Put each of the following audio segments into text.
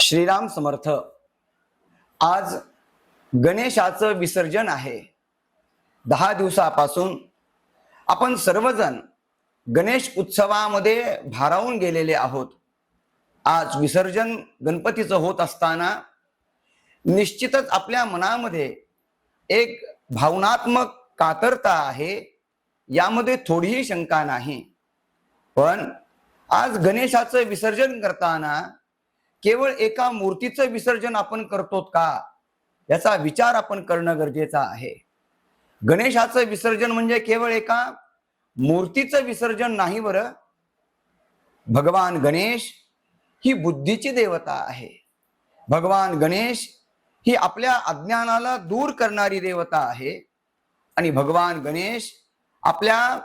श्रीराम समर्थ. आज गणेशाचं विसर्जन आहे. दहा दिवसापासून आपण सर्वजण गणेश उत्सवामध्ये भारावून गेलेले आहोत. आज विसर्जन गणपतीचं होत असताना निश्चितच आपल्या मनामध्ये एक भावनात्मक कातरता आहे यामध्ये थोडीही शंका नाही. पण आज गणेशाचं विसर्जन करताना केवळ एका मूर्तीचं विसर्जन आपण करतो का? याचा विचार आपण करणं गरजेचं आहे. गणेशाचं विसर्जन म्हणजे केवळ एका मूर्तीचं विसर्जन नाही बरं. भगवान गणेश ही बुद्धीची देवता आहे. भगवान गणेश ही आपल्या अज्ञानाला दूर करणारी देवता आहे. आणि भगवान गणेश आपल्या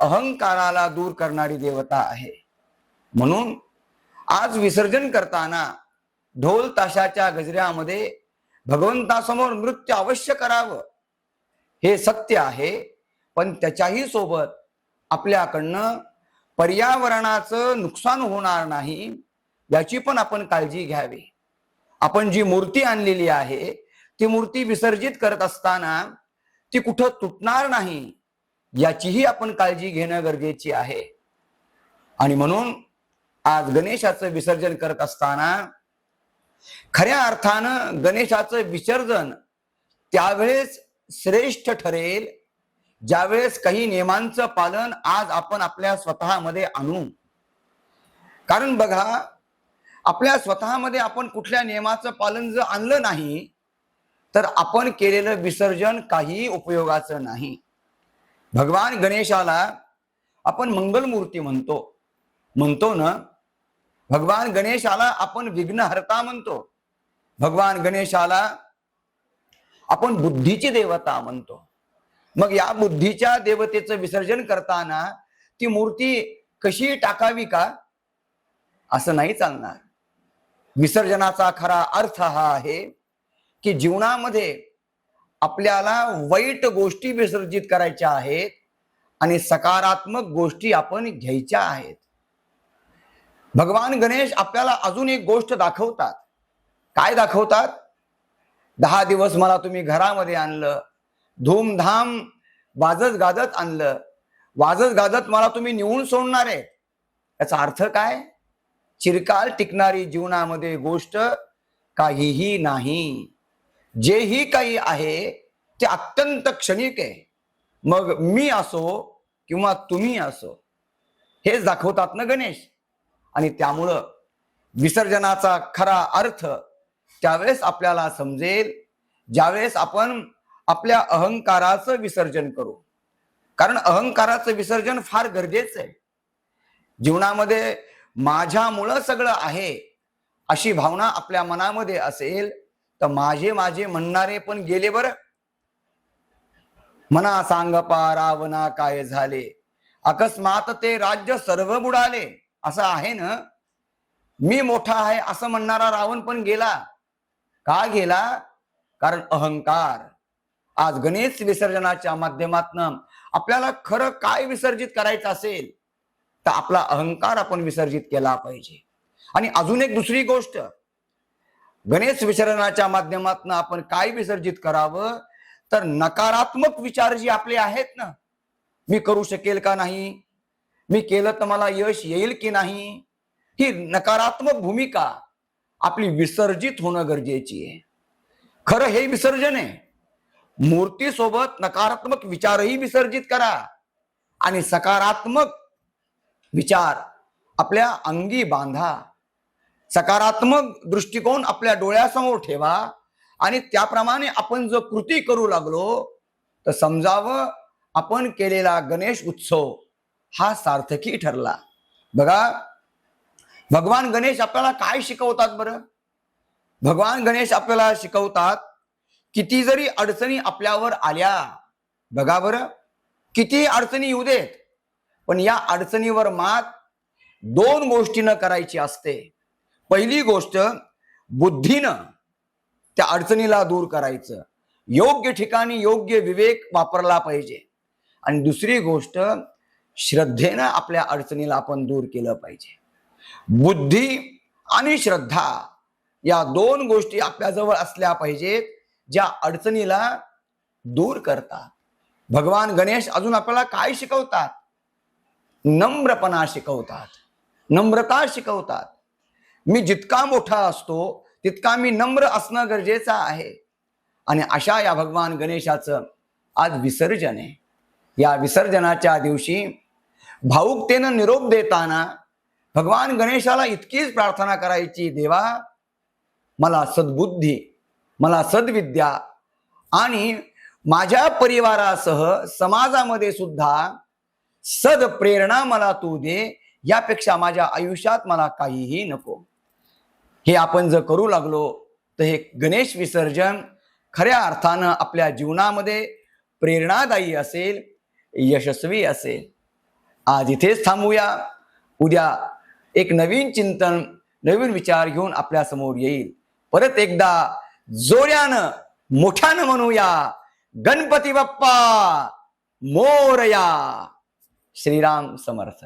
अहंकाराला दूर करणारी देवता आहे. म्हणून आज विसर्जन करताना ढोल ताशाच्या गजऱ्यामध्ये भगवंतासमोर नृत्य अवश्य करावं. हे सत्य आहे पण त्याच्याही सोबत आपल्याकडनं पर्यावरणाचं नुकसान होणार नाही याची पण आपण काळजी घ्यावी. आपण जी मूर्ती आणलेली आहे ती मूर्ती विसर्जित करत असताना ती कुठं तुटणार नाही याचीही आपण काळजी घेणं गरजेची आहे. आणि म्हणून आज गणेशाचं विसर्जन करत असताना खऱ्या अर्थानं गणेशाचं विसर्जन त्यावेळेस श्रेष्ठ ठरेल ज्यावेळेस काही नियमांचं पालन आज आपण आपल्या स्वतःमध्ये आणू. कारण बघा आपल्या स्वतःमध्ये आपण कुठल्या नियमाचं पालन जर आणलं नाही तर आपण केलेलं विसर्जन काही उपयोगाचं नाही. भगवान गणेशाला आपण मंगलमूर्ती म्हणतो. म्हणतो ना भगवान गणेशाला आपण विघ्नहर्ता म्हणतो. भगवान गणेशाला आपण बुद्धीची देवता म्हणतो. मग या बुद्धीच्या देवतेचं विसर्जन करताना ती मूर्ती कशी टाकावी का? असं नाही चालणार. विसर्जनाचा खरा अर्थ हा आहे की जीवनामध्ये आपल्याला वाईट गोष्टी विसर्जित करायच्या आहेत आणि सकारात्मक गोष्टी आपण घ्यायच्या आहेत. भगवान गणेश आपल्याला अजून एक गोष्ट दाखवतात. काय दाखवतात? दहा दिवस मला तुम्ही घरामध्ये आणलं धूमधाम वाजत गाजत आणलं. वाजत गाजत मला तुम्ही निवून सोडणार आहे याचा अर्थ काय? चिरकाल टिकणारी जीवनामध्ये गोष्ट काहीही नाही. जेही काही आहे ते अत्यंत क्षणिक आहे. मग मी असो किंवा तुम्ही असो. हेच दाखवतात ना गणेश. आणि त्यामुळं विसर्जनाचा खरा अर्थ त्यावेळेस आपल्याला समजेल ज्यावेळेस आपण आपल्या अहंकाराचं विसर्जन करू. कारण अहंकाराचं विसर्जन फार गरजेचं आहे. जीवनामध्ये माझ्यामुळं सगळं आहे अशी भावना आपल्या मनामध्ये असेल तर माझे माझे म्हणणारे पण गेले बरं. मना सांगपा रावणा काय झाले? अकस्मात ते राज्य सर्व बुडाले. असं आहे ना? मी मोठा आहे असं म्हणणारा रावण पण गेला. का गेला? कारण अहंकार. आज गणेश विसर्जनाच्या माध्यमातून आपल्याला खरं काय विसर्जित करायचं असेल तर आपला अहंकार आपण विसर्जित केला पाहिजे. आणि अजून एक दुसरी गोष्ट गणेश विसर्जनाच्या माध्यमातून आपण काय विसर्जित करावं? तर नकारात्मक विचार जे आपले आहेत ना मी करू शकेल का नाही? मी केलं तर मला यश येईल की नाही? ही नकारात्मक भूमिका आपली विसर्जित होणं गरजेची आहे. खरं हे विसर्जन आहे. मूर्तीसोबत नकारात्मक विचारही विसर्जित करा आणि सकारात्मक विचार आपल्या अंगी बांधा. सकारात्मक दृष्टिकोन आपल्या डोळ्यासमोर ठेवा आणि त्याप्रमाणे आपण जर कृती करू लागलो तर समजावं आपण केलेला गणेश उत्सव हा सार्थकी ठरला. बघा भगवान गणेश आपल्याला काय शिकवतात बरं? भगवान गणेश आपल्याला शिकवतात किती जरी अडचणी आपल्यावर आल्या बघा बरं किती अडचणी येऊ देत पण या अडचणीवर मात दोन गोष्टीनं करायची असते. पहिली गोष्ट बुद्धीनं त्या अडचणीला दूर करायचं. योग्य ठिकाणी योग्य विवेक वापरला पाहिजे. आणि दुसरी गोष्ट श्रद्धेनं आपल्या अडचणीला आपण दूर केलं पाहिजे. बुद्धी आणि श्रद्धा या दोन गोष्टी आपल्याजवळ असल्या पाहिजेत ज्या अडचणीला दूर करतात. भगवान गणेश अजून आपल्याला काय शिकवतात? नम्रपणा शिकवतात. नम्रता शिकवतात. मी जितका मोठा असतो तितका मी नम्र असणं गरजेचं आहे. आणि अशा या भगवान गणेशाचं आज विसर्जन आहे. या विसर्जनाच्या दिवशी भाऊकतेनं निरोप देताना भगवान गणेशाला इतकीच प्रार्थना करायची देवा मला सद्बुद्धी मला सद्विद्या आणि माझ्या परिवारासह समाजामध्ये सुद्धा सदप्रेरणा मला तू दे यापेक्षा माझ्या आयुष्यात मला काहीही नको. हे आपण जर करू लागलो तर हे गणेश विसर्जन खऱ्या अर्थानं आपल्या जीवनामध्ये प्रेरणादायी असेल यशस्वी असेल. आज इथेच थांबूया. उद्या एक नवीन चिंतन नवीन विचार घेऊन आपल्यासमोर येईल. परत एकदा जोड्यानं मोठ्यानं म्हणूया गणपती बाप्पा मोरया. श्रीराम समर्थ.